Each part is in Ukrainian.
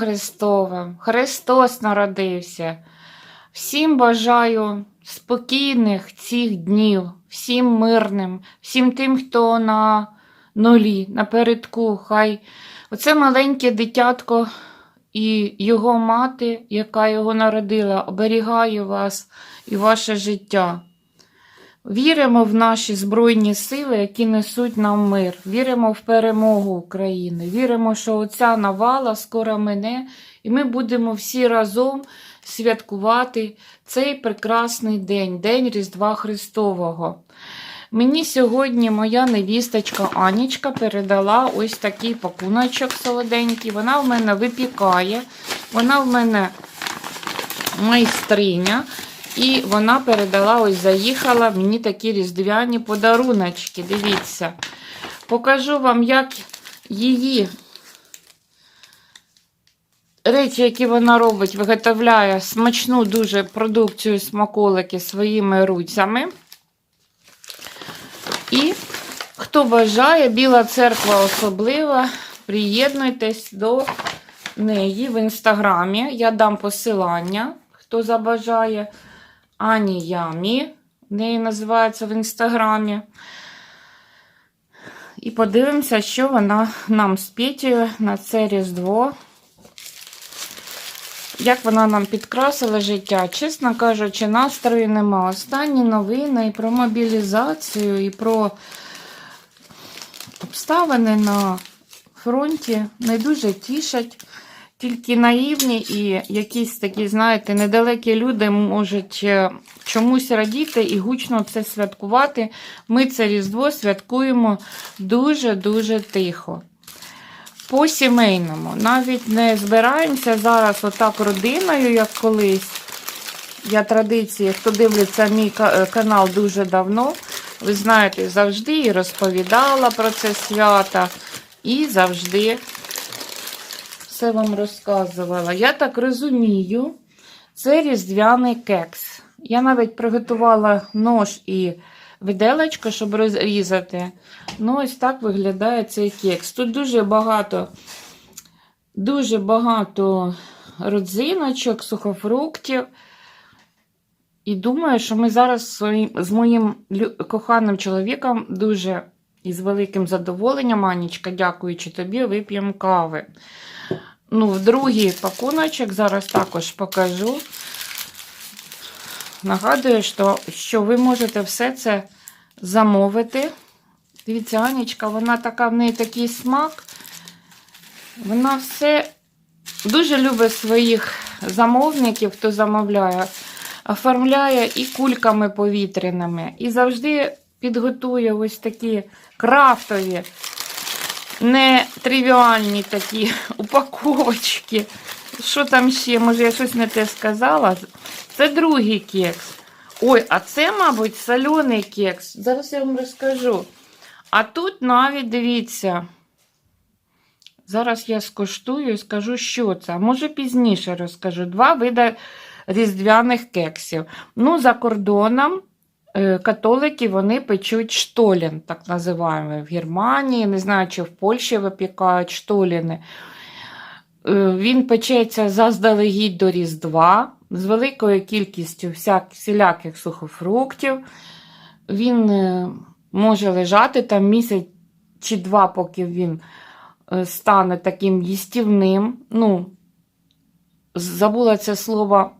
Христовим! Христос народився! Всім бажаю спокійних цих днів, всім мирним, всім тим, хто на нулі, напередку. Хай оце маленьке дитятко і його мати, яка його народила, оберігає вас і ваше життя. Віримо в наші Збройні сили, які несуть нам мир. Віримо в перемогу України. Віримо, що оця навала скоро мине, і ми будемо всі разом святкувати цей прекрасний день, День Різдва Христового. Мені сьогодні моя невісточка Анічка передала ось такий пакуночок солоденький. Вона в мене випікає, вона в мене майстриня. І вона передала, ось заїхала мені такі різдвяні подаруночки. Дивіться. Покажу вам, як її речі, які вона робить, виготовляє смачну дуже продукцію смаколики своїми руцями. І хто бажає, Біла церква особлива, приєднуйтесь до неї в інстаграмі. Я дам посилання, хто забажає. Ані Ямі, неї називається в інстаграмі. І подивимося, що вона нам спітює на це Різдво. Як вона нам підкрасила життя. Чесно кажучи, настрою нема. Останні новини і про мобілізацію, і про обставини на фронті не дуже тішать. Тільки наївні і якісь такі, знаєте, недалекі люди можуть е, чомусь радіти і гучно це святкувати. Ми це Різдво святкуємо дуже-дуже тихо. По сімейному. Навіть не збираємося зараз отак родиною, як колись. Я традиції, хто дивиться мій канал дуже давно, ви знаєте, завжди і розповідала про це свято, і завжди все вам розказувала. Я так розумію, це різдвяний кекс. Я навіть приготувала нож і виделечко, щоб розрізати. Ну, ось так виглядає цей кекс. Тут дуже багато, дуже багато родзиночок, сухофруктів. І думаю, що ми зараз з моїм коханим чоловіком дуже і з великим задоволенням, Анічка, дякуючи тобі, вип'ємо кави. Ну, другий пакуночок зараз також покажу. Нагадую, що, що ви можете все це замовити. Дивіться, Анічка, вона така, в неї такий смак. Вона все дуже любить своїх замовників, хто замовляє, оформляє і кульками повітряними. І завжди підготує ось такі крафтові не тривіальні такі упаковочки. Що там ще? Може, я щось не те сказала? Це другий кекс. Ой, а це, мабуть, соляний кекс. Зараз я вам розкажу. А тут навіть дивіться. Зараз я скоштую і скажу, що це. Може пізніше розкажу. Два види різдвяних кексів. Ну, за кордоном католики вони печуть штолін, так називаємо. В Германії, не знаю, чи в Польщі випікають штоліни. Е, Він печеться заздалегідь до Різдва з великою кількістю всяк, всіляких сухофруктів. Він е, може лежати там місяць чи два, поки він е, стане таким їстівним. Ну, забула це слово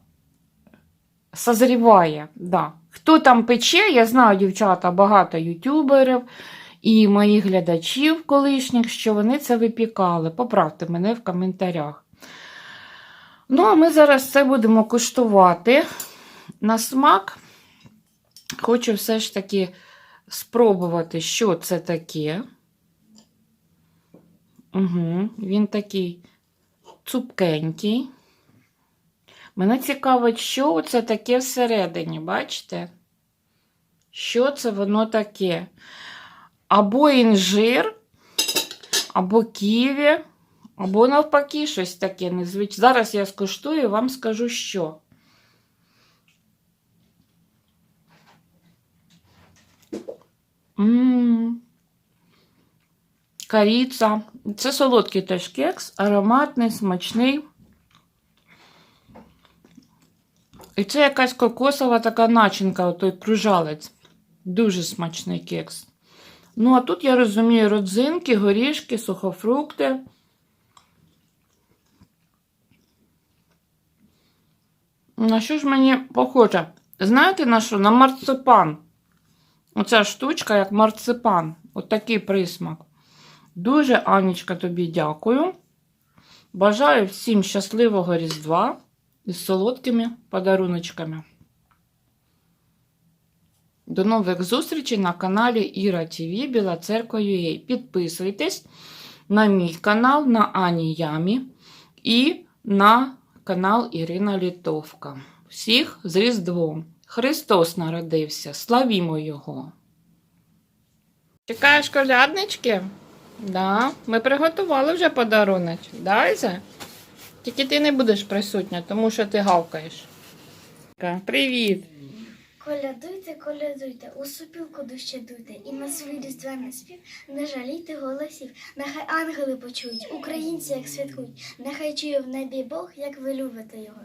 созріває. Да. Хто там пече, я знаю, дівчата, багато ютуберів і моїх глядачів колишніх, що вони це випікали. Поправте мене в коментарях. Ну, а ми зараз це будемо куштувати. На смак хочу все ж таки спробувати, що це таке. Угу, Він такий цупкенький. Мене цікавить, що це таке всередині, бачите? Що це воно таке? Або інжир, або ківі, або навпаки щось таке незвичайне. Зараз я скуштую і вам скажу, що. Ммм. Коріця. Це солодкий теж кекс, ароматний, смачний. І це якась кокосова така начинка, той кружалець. Дуже смачний кекс. Ну, а тут я розумію родзинки, горішки, сухофрукти. На що ж мені похоже? Знаєте на що? На марципан. Оця штучка, як марципан. От такий присмак. Дуже, Анічка, тобі дякую. Бажаю всім щасливого Різдва із солодкими подаруночками. До нових зустрічей на каналі Іра ТВ Біла Церква UA. Підписуйтесь на мій канал, на Ані Ямі і на канал Ірина Літовка. Всіх з Різдвом! Христос народився! Славімо Його! Чекаєш коляднички? Да, ми приготували вже подарунок. Да, Іза? Тільки ти не будеш присутня, тому що ти гавкаєш. Привіт! Колядуйте, колядуйте, у супілку дужче дуйте, і на свій різдвяний спів не жалійте голосів. Нехай ангели почують, українці як святкують, нехай чує в небі Бог, як ви любите його.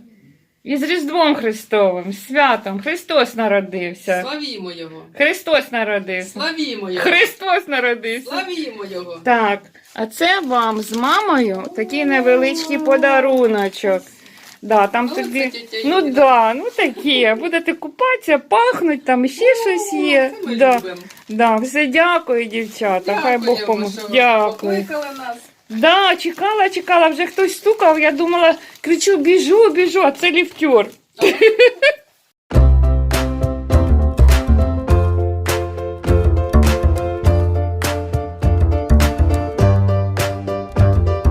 І з Різдвом Христовим, святом! Христос народився! Славімо його! Христос народився! Славімо його! Христос народився! Славімо його! Так, а це вам з мамою такий невеличкий подаруночок. Да, там Ну, тобі. Ну Іра. да, ну таке. Будете купатися, пахнуть, там ще щось є. Ми Да, любимо. да, все дякую, дівчата. Хай Бог поможе. Дякую. Нас. Да, чекала, чекала, вже хтось стукав. Я думала, кричу, біжу, біжу, а це ліфтер.